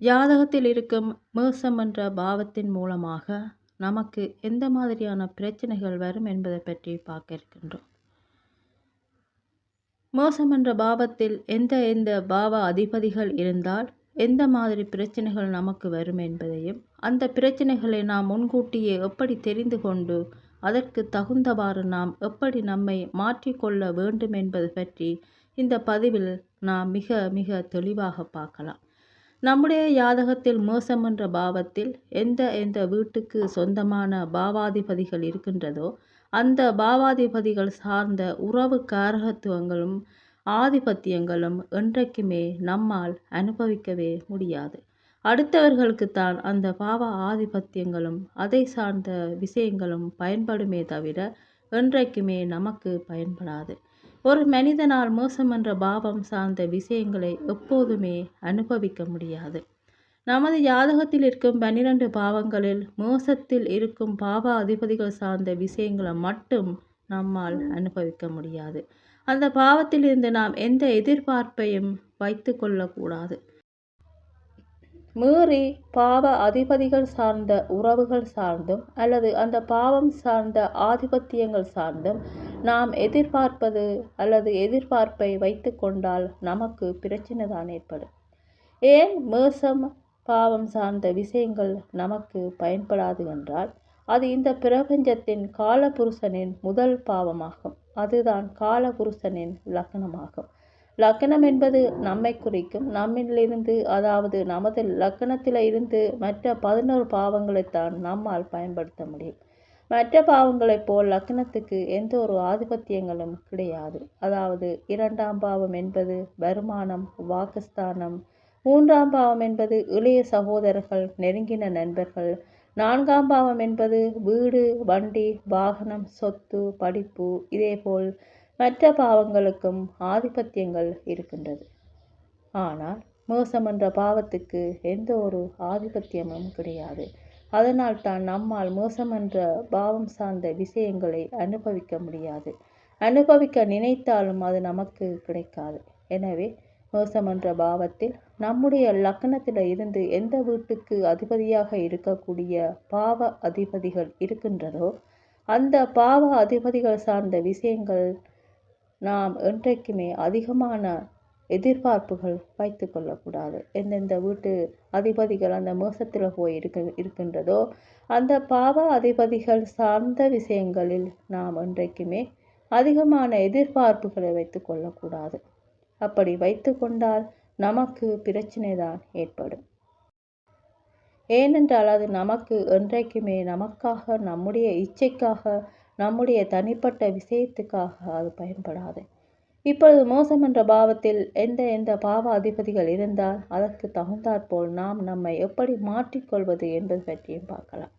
ஜாதகத்தில் இருக்கும் மேசம் என்ற பாவத்தின் மூலமாக நமக்கு எந்த மாதிரியான பிரச்சனைகள் வரும் என்பதை பற்றி பார்க்க இருக்கின்றோம். மோசம் என்ற பாவத்தில் எந்த எந்த பாவ அதிபதிகள் இருந்தால் எந்த மாதிரி பிரச்சனைகள் நமக்கு வரும் என்பதையும் அந்த பிரச்சனைகளை நாம் முன்கூட்டியே எப்படி தெரிந்து கொண்டு அதற்கு தகுந்தவாறு நாம் எப்படி நம்மை மாற்றிக்கொள்ள வேண்டும் என்பது பற்றி இந்த பதிவில் நாம் மிக மிக தெளிவாக பார்க்கலாம். நம்முடைய யாதகத்தில் மோசம் என்ற பாவத்தில் எந்த எந்த வீட்டுக்கு சொந்தமான பாவாதிபதிகள் இருக்கின்றதோ அந்த பாவாதிபதிகள் சார்ந்த உறவு காரகத்துவங்களும் ஆதிபத்தியங்களும் என்றைக்குமே நம்மால் அனுபவிக்கவே முடியாது. அடுத்தவர்களுக்குத்தான் அந்த பாவ ஆதிபத்தியங்களும் அதை சார்ந்த விஷயங்களும் பயன்படுமே தவிர என்றைக்குமே நமக்கு பயன்படாது. ஒரு மனிதனால் மோசம் என்ற பாவம் சார்ந்த விஷயங்களை எப்போதுமே அனுபவிக்க முடியாது. நமது ஜாதகத்தில் இருக்கும் பன்னிரண்டு பாவங்களில் மோசத்தில் இருக்கும் பாவ அதிபதிகள் சார்ந்த விஷயங்களை மட்டும் நம்மால் அனுபவிக்க முடியாது. அந்த பாவத்திலிருந்து நாம் எந்த எதிர்பார்ப்பையும் வைத்து கொள்ளக்கூடாது. மீறி பாவ அதிபதிகள் சார்ந்த உறவுகள் சார்ந்தும் அல்லது அந்த பாவம் சார்ந்த ஆதிபத்தியங்கள் சார்ந்தும் நாம் எதிர்பார்ப்பது அல்லது எதிர்பார்ப்பை வைத்து கொண்டால் நமக்கு பிரச்சனை தான் ஏற்படும். ஏன் மேசம் பாவம் சார்ந்த விஷயங்கள் நமக்கு பயன்படாது என்றால் அது இந்த பிரபஞ்சத்தின் காலபுருஷனின் முதல் பாவமாகும். அதுதான் காலபுருஷனின் லக்னமாகும் லக்கணம் என்பது நம்மை குறிக்கும். நம்மிலிருந்து அதாவது நமது லக்கணத்தில் இருந்து மற்ற பதினோரு பாவங்களைத்தான் நம்மால் பயன்படுத்த முடியும். மற்ற பாவங்களைப் போல் லக்னத்துக்கு எந்த ஒரு ஆதிபத்தியங்களும் கிடையாது. அதாவது இரண்டாம் பாவம் என்பது வருமானம் வாக்குஸ்தானம். மூன்றாம் பாவம் என்பது இளைய சகோதரர்கள் நெருங்கின நண்பர்கள். நான்காம் பாவம் என்பது வீடு வண்டி வாகனம் சொத்து படிப்பு இதேபோல் மற்ற பாவங்களுக்கும் ஆதிபத்தியங்கள் இருக்கின்றது. ஆனால் மோசம் என்ற பாவத்துக்கு எந்த ஒரு ஆதிபத்தியமும் கிடையாது. அதனால் தான் நம்மால் மோசம் என்ற பாவம் சார்ந்த விஷயங்களை அனுபவிக்க முடியாது. அனுபவிக்க நினைத்தாலும் அது நமக்கு கிடைக்காது. எனவே மோசம் என்ற பாவத்தில் நம்முடைய லக்கணத்தில் இருந்து எந்த வீட்டுக்கு அதிபதியாக இருக்கக்கூடிய பாவ அதிபதிகள் இருக்கின்றதோ அந்த பாவ அதிபதிகள் சார்ந்த விஷயங்கள் நாம் என்றைக்குமே அதிகமான எதிர்பார்ப்புகள் வைத்து கொள்ளக்கூடாது. எந்தெந்த வீட்டு அதிபதிகள் அந்த மோசத்தில் போய் இருக்க இருக்கின்றதோ அந்த பாவ அதிபதிகள் சார்ந்த விஷயங்களில் நாம் என்றைக்குமே அதிகமான எதிர்பார்ப்புகளை வைத்து கொள்ளக்கூடாது. அப்படி வைத்து கொண்டால் நமக்கு பிரச்சனை தான் ஏற்படும். ஏனென்றால் அது நமக்கு என்றைக்குமே நமக்காக நம்முடைய இச்சைக்காக நம்முடைய தனிப்பட்ட விஷயத்துக்காக அது பயன்படாது. இப்பொழுது மோசம் என்ற பாவத்தில் எந்த எந்த பாவ அதிபதிகள் இருந்தால் அதற்கு தகுந்தாற்போல் நாம் நம்மை எப்படி மாற்றிக்கொள்வது என்பது பற்றியும் பார்க்கலாம்.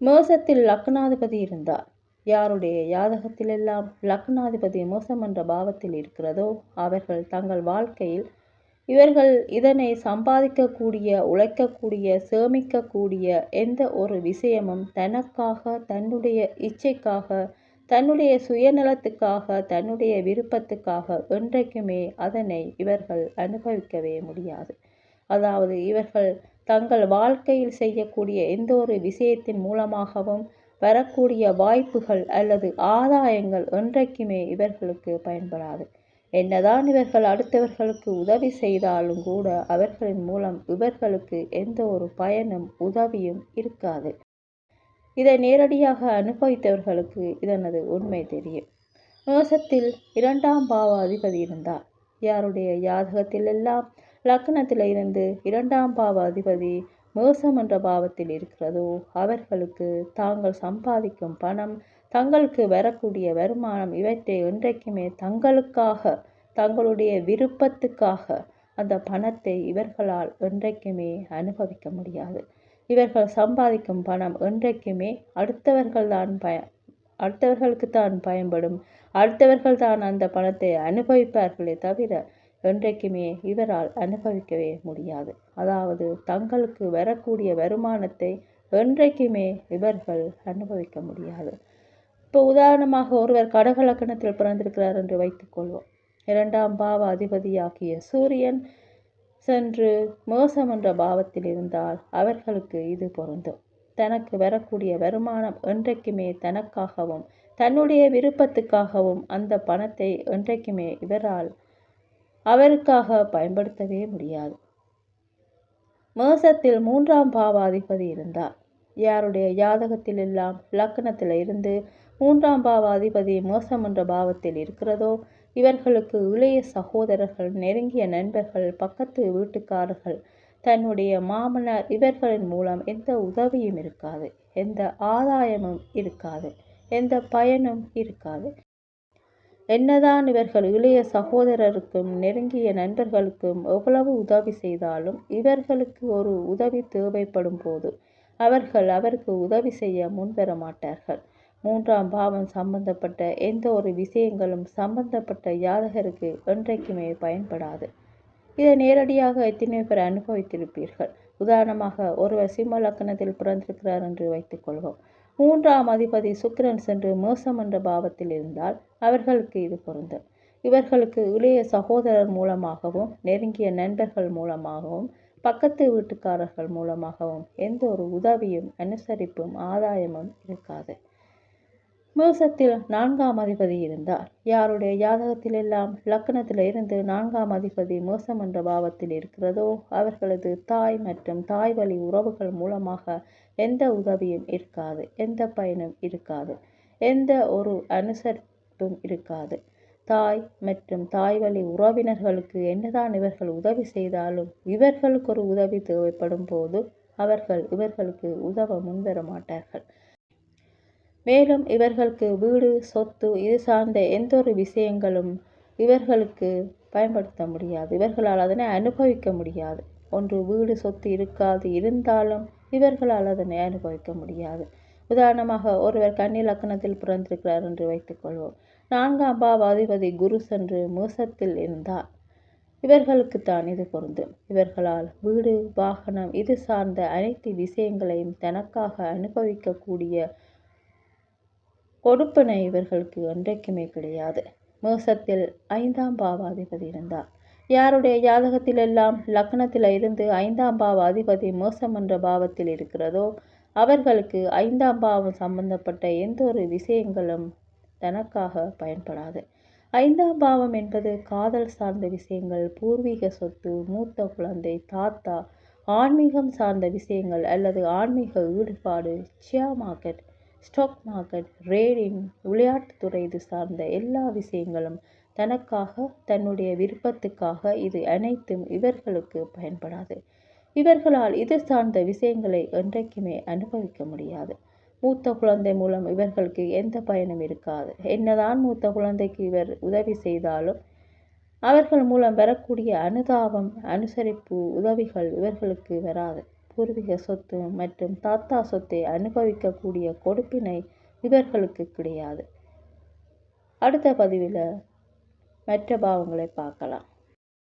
மோசத்தில் லக்னாதிபதி இருந்தார் யாருடைய யாதகத்திலெல்லாம் லக்னாதிபதி மோசம் என்ற பாவத்தில் இருக்கிறதோ அவர்கள் தங்கள் வாழ்க்கையில் இவர்கள் இதனை சம்பாதிக்கக்கூடிய உழைக்கக்கூடிய சேமிக்கக்கூடிய எந்த ஒரு விஷயமும் தனக்காக தன்னுடைய இச்சைக்காக தன்னுடைய சுயநலத்துக்காக தன்னுடைய விருப்பத்துக்காக என்றைக்குமே அதனை இவர்கள் அனுபவிக்கவே முடியாது. அதாவது இவர்கள் தங்கள் வாழ்க்கையில் செய்யக்கூடிய எந்த ஒரு விஷயத்தின் மூலமாகவும் வரக்கூடிய வாய்ப்புகள் அல்லது ஆதாயங்கள் என்றைக்குமே இவர்களுக்கு பயன்படாது. என்னதான் இவர்கள் அடுத்தவர்களுக்கு உதவி செய்தாலும் கூட அவர்களின் மூலம் இவர்களுக்கு எந்த ஒரு பயனும் உதவியும் இருக்காது. இதை நேரடியாக அனுபவித்தவர்களுக்கு இதனது உண்மை தெரியும். மோசத்தில் இரண்டாம் பாவ அதிபதி இருந்தார். யாருடைய யாதகத்தில் எல்லாம் லக்னத்தில் இருந்து இரண்டாம் பாவ அதிபதி மோசம் என்ற பாவத்தில் இருக்கிறதோ அவர்களுக்கு தாங்கள் சம்பாதிக்கும் பணம் தங்களுக்கு வரக்கூடிய வருமானம் இவற்றை என்றைக்குமே தங்களுக்காக தங்களுடைய விருப்பத்துக்காக அந்த பணத்தை இவர்களால் என்றைக்குமே அனுபவிக்க முடியாது. இவர்கள் சம்பாதிக்கும் பணம் என்றைக்குமே அடுத்தவர்கள் தான் பய அடுத்தவர்களுக்கு தான் பயன்படும். அடுத்தவர்கள் தான் அந்த பணத்தை அனுபவிப்பார்களே தவிர என்றைக்குமே இவரால் அனுபவிக்கவே முடியாது. அதாவது தங்களுக்கு வரக்கூடிய வருமானத்தை என்றைக்குமே இவர்கள் அனுபவிக்க முடியாது. இப்போ உதாரணமாக ஒருவர் கடகலக்கணத்தில் பிறந்திருக்கிறார் என்று வைத்துக்கொள்வோம் இரண்டாம் பாவ அதிபதியாகிய சூரியன் சென்று மோசம் என்ற பாவத்தில் இருந்தால் அவர்களுக்கு இது பொருந்தும். தனக்கு வரக்கூடிய வருமானம் என்றைக்குமே தனக்காகவும் தன்னுடைய விருப்பத்துக்காகவும் அந்த பணத்தை என்றைக்குமே இவரால் அவருக்காக பயன்படுத்தவே முடியாது. மேசத்தில் மூன்றாம் பாவாதிபதி இருந்தார். யாருடைய ஜாதகத்தில் எல்லாம் லக்கணத்தில் இருந்து மூன்றாம் பாவாதிபதி மோசம் என்ற பாவத்தில் இருக்கிறதோ இவர்களுக்கு இளைய சகோதரர்கள் நெருங்கிய நண்பர்கள் பக்கத்து வீட்டுக்காரர்கள் தன்னுடைய மாமனார் இவர்களின் மூலம் எந்த உதவியும் இருக்காது எந்த ஆதாயமும் இருக்காது எந்த பயனும் இருக்காது. என்னதான் இவர்கள் இளைய சகோதரருக்கும் நெருங்கிய நண்பர்களுக்கும் எவ்வளவு உதவி செய்தாலும் இவர்களுக்கு ஒரு உதவி தேவைப்படும் போது அவர்கள் அவருக்கு உதவி செய்ய முன்வர மாட்டார்கள். மூன்றாம் பாவம் சம்பந்தப்பட்ட எந்த ஒரு விஷயங்களும் சம்பந்தப்பட்ட ஜாதகருக்கு என்றைக்குமே பயன்படாது. இதை நேரடியாக எத்தனை பேர் அனுபவித்திருப்பீர்கள். உதாரணமாக ஒருவர் சிம்ம லக்கணத்தில் பிறந்திருக்கிறார் என்று வைத்துக்கொள்வோம் மூன்றாம் அதிபதி சுக்கிரன் சென்று மோசம் என்ற பாவத்தில் இருந்தால் அவர்களுக்கு இது பொருந்தும். இவர்களுக்கு இளைய சகோதரர் மூலமாகவும் நெருங்கிய நண்பர்கள் மூலமாகவும் பக்கத்து வீட்டுக்காரர்கள் மூலமாகவும் எந்த ஒரு உதவியும் அனுசரிப்பும் ஆதாயமும் இருக்காது. மேசத்தில் நான்காம் அதிபதி இருந்தார். யாருடைய ஜாதகத்தில் எல்லாம் லக்கணத்தில் இருந்து நான்காம் அதிபதி மோசம் என்ற பாவத்தில் இருக்கிறதோ அவர்களது தாய் மற்றும் தாய் வழி உறவுகள் மூலமாக எந்த உதவியும் இருக்காது எந்த பயனும் இருக்காது எந்த ஒரு அனுசரிப்பும் இருக்காது. தாய் மற்றும் தாய் வழி உறவினர்களுக்கு என்னதான் இவர்கள் உதவி செய்தாலும் இவர்களுக்கு ஒரு உதவி தேவைப்படும் போது அவர்கள் இவர்களுக்கு உதவ முன்வர மாட்டார்கள் மேலும் இவர்களுக்கு வீடு சொத்து இது சார்ந்த எந்த ஒரு விஷயங்களும் இவர்களுக்கு பயன்படுத்த முடியாது. இவர்களால் அதனை அனுபவிக்க முடியாது. ஒன்று வீடு சொத்து இருக்காது இருந்தாலும் இவர்களால் அதனை அனுபவிக்க முடியாது. உதாரணமாக ஒருவர் கன்னி லக்கணத்தில் பிறந்திருக்கிறார் என்று வைத்துக்கொள்வோம் நான்காம் பாவாதிபதி குரு சென்று மோசத்தில் இருந்தார். இவர்களுக்கு தான் இது பொருந்தும் இவர்களால் வீடு வாகனம் இது சார்ந்த அனைத்து விஷயங்களையும் தனக்காக அனுபவிக்கக்கூடிய கொடுப்பனை இவர்களுக்கு என்றைக்குமே கிடையாது. மோசத்தில் ஐந்தாம் பாவாதிபதி இருந்தார். யாருடைய ஜாதகத்திலெல்லாம் லக்னத்தில் இருந்து ஐந்தாம் பாவ அதிபதி மோசம் என்ற பாவத்தில் இருக்கிறதோ அவர்களுக்கு ஐந்தாம் பாவம் சம்பந்தப்பட்ட எந்த ஒரு விஷயங்களும் தனக்காக பயன்படாது. ஐந்தாம் பாவம் என்பது காதல் சார்ந்த விஷயங்கள் பூர்வீக சொத்து மூத்த குழந்தை தாத்தா ஆன்மீகம் சார்ந்த விஷயங்கள் அல்லது ஆன்மீக ஈடுபாடு ஷியா மார்க்கெட் ஸ்டாக் மார்க்கெட் ரேடிங் விளையாட்டுத்துறை இது சார்ந்த எல்லா விஷயங்களும் தனக்காக தன்னுடைய விருப்பத்துக்காக இது அனைத்தும் இவர்களுக்கு பயன்படாது. இவர்களால் இது சார்ந்த விஷயங்களை என்றைக்குமே அனுபவிக்க முடியாது. மூத்த குழந்தை மூலம் இவர்களுக்கு எந்த பயனும் இருக்காது. என்னதான் மூத்த குழந்தைக்கு இவர் உதவி செய்தாலும் அவர்கள் மூலம் வரக்கூடிய அனுதாபம் அனுசரிப்பு உதவிகள் இவர்களுக்கு வராது. பூர்வீக சொத்து மற்றும் தாத்தா சொத்தை அனுபவிக்கக்கூடிய கொடுப்பினை இவர்களுக்கு கிடையாது. அடுத்த பதிவில் மற்ற பாவங்களை பார்க்கலாம்.